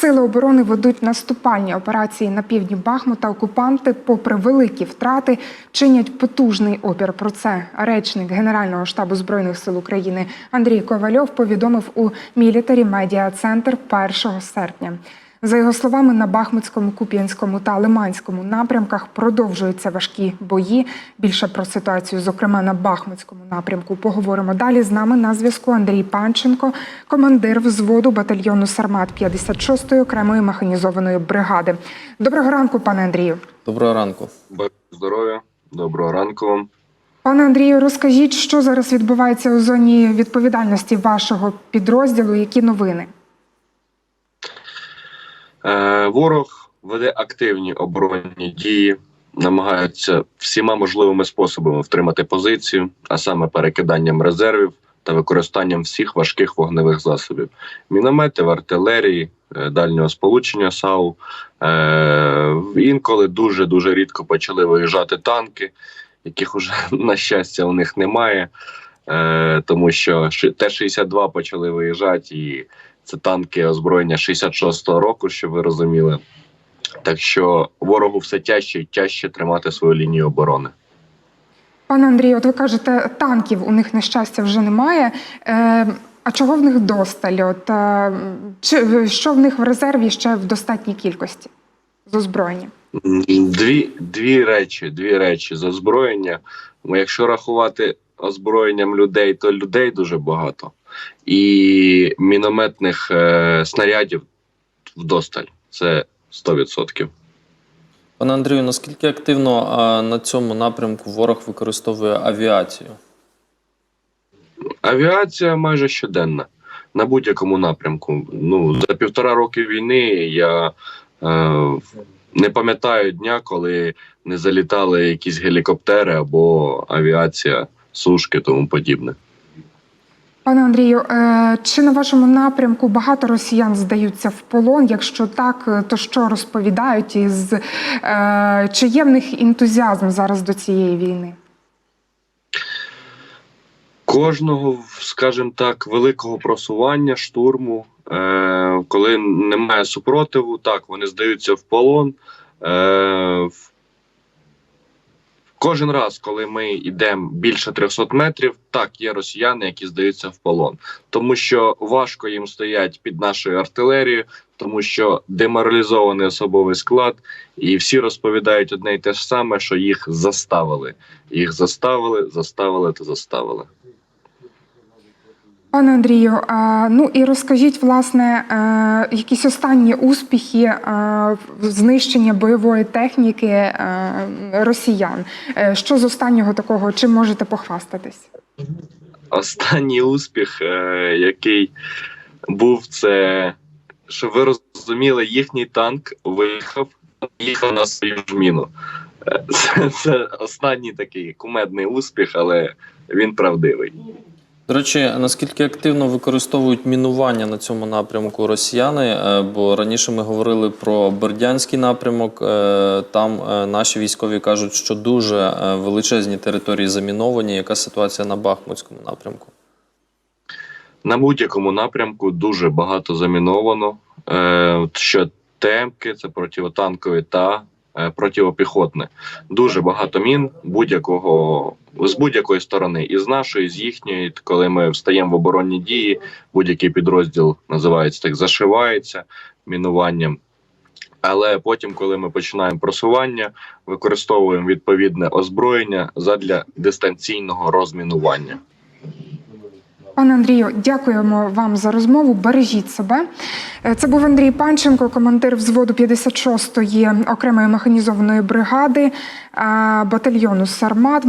Сили оборони ведуть наступальні операції на півдні Бахмута. Окупанти, попри великі втрати, чинять потужний опір. Про це речник Генерального штабу збройних сил України Андрій Ковальов повідомив у Мілітарі Медіа Центр 1 серпня. За його словами, на Бахмутському, Куп'янському та Лиманському напрямках продовжуються важкі бої. Більше про ситуацію, зокрема на Бахмутському напрямку, поговоримо далі. З нами на зв'язку Андрій Панченко, командир взводу батальйону Сармат 56-ї окремої механізованої бригади. Доброго ранку, пане Андрію. Доброго ранку. Здоров'я, доброго ранку вам. Пане Андрію, розкажіть, що зараз відбувається у зоні відповідальності вашого підрозділу? Які новини? Е, ворог веде активні оборонні дії, намагається всіма можливими способами втримати позицію, а саме перекиданням резервів та використанням всіх важких вогневих засобів: мінометів, артилерії, е, дальнього сполучення САУ. Е, інколи дуже дуже рідко почали виїжджати танки, яких уже на щастя у них немає. Тому що ши- Т-62 почали виїжджати, і це танки озброєння 66-го року, щоб ви розуміли. Так що ворогу все тяжче і тяжче тримати свою лінію оборони. Пане Андрію, от ви кажете, танків у них на щастя вже немає. Е, а чого в них досталь? От, е, чи, що в них в резерві ще в достатній кількості з озброєння? Дві, дві речі, дві речі з озброєння. Якщо рахувати озброєнням людей, то людей дуже багато, і мінометних е, снарядів вдосталь. Це 100%. Пане Андрію, наскільки активно а, на цьому напрямку ворог використовує авіацію? Авіація майже щоденна на будь-якому напрямку. Ну за півтора роки війни я е, не пам'ятаю дня, коли не залітали якісь гелікоптери або авіація, сушки, тому подібне. Пане Андрію, е, чи на вашому напрямку багато росіян здаються в полон? Якщо так, е, то що розповідають? Із, е, чи є в них ентузіазм зараз до цієї війни? Кожного, скажімо так, великого просування, штурму, коли немає супротиву, так вони здаються в полон. Кожен раз, коли ми йдемо більше 300 метрів, так є росіяни, які здаються в полон, тому що важко їм стоять під нашою артилерією, тому що деморалізований особовий склад, і всі розповідають одне й те ж саме, що їх заставили. Їх заставили, заставили та заставили. Пане Андрію, ну і розкажіть, власне, е, якісь останні успіхи е, знищення бойової техніки е, росіян. Що з останнього такого, чим можете похвастатись? Останній успіх, який був, це щоб ви розуміли, їхній танк виїхав, їхав на свою ж міну. Це, це останній такий кумедний успіх, але він правдивий. До речі, наскільки активно використовують мінування на цьому напрямку росіяни? Е, Бо раніше ми говорили про Бердянський напрямок. е, Там е, наші військові кажуть, що дуже величезні території заміновані. Яка ситуація на Бахмутському напрямку? На будь-якому напрямку дуже багато заміновано. Що темки, це противотанкові та противопіхотне. Дуже багато мін будь-якого з будь-якої сторони, і з нашої, і з їхньої. Коли ми встаємо в оборонні дії, будь-який підрозділ називається так, зашивається мінуванням. Але потім, коли ми починаємо просування, використовуємо відповідне озброєння задля дистанційного розмінування. Пане Андрію, дякуємо вам за розмову. Бережіть себе. Е, Це був Андрій Панченко, командир взводу 56-ї окремої механізованої бригади е, батальйону Сармат.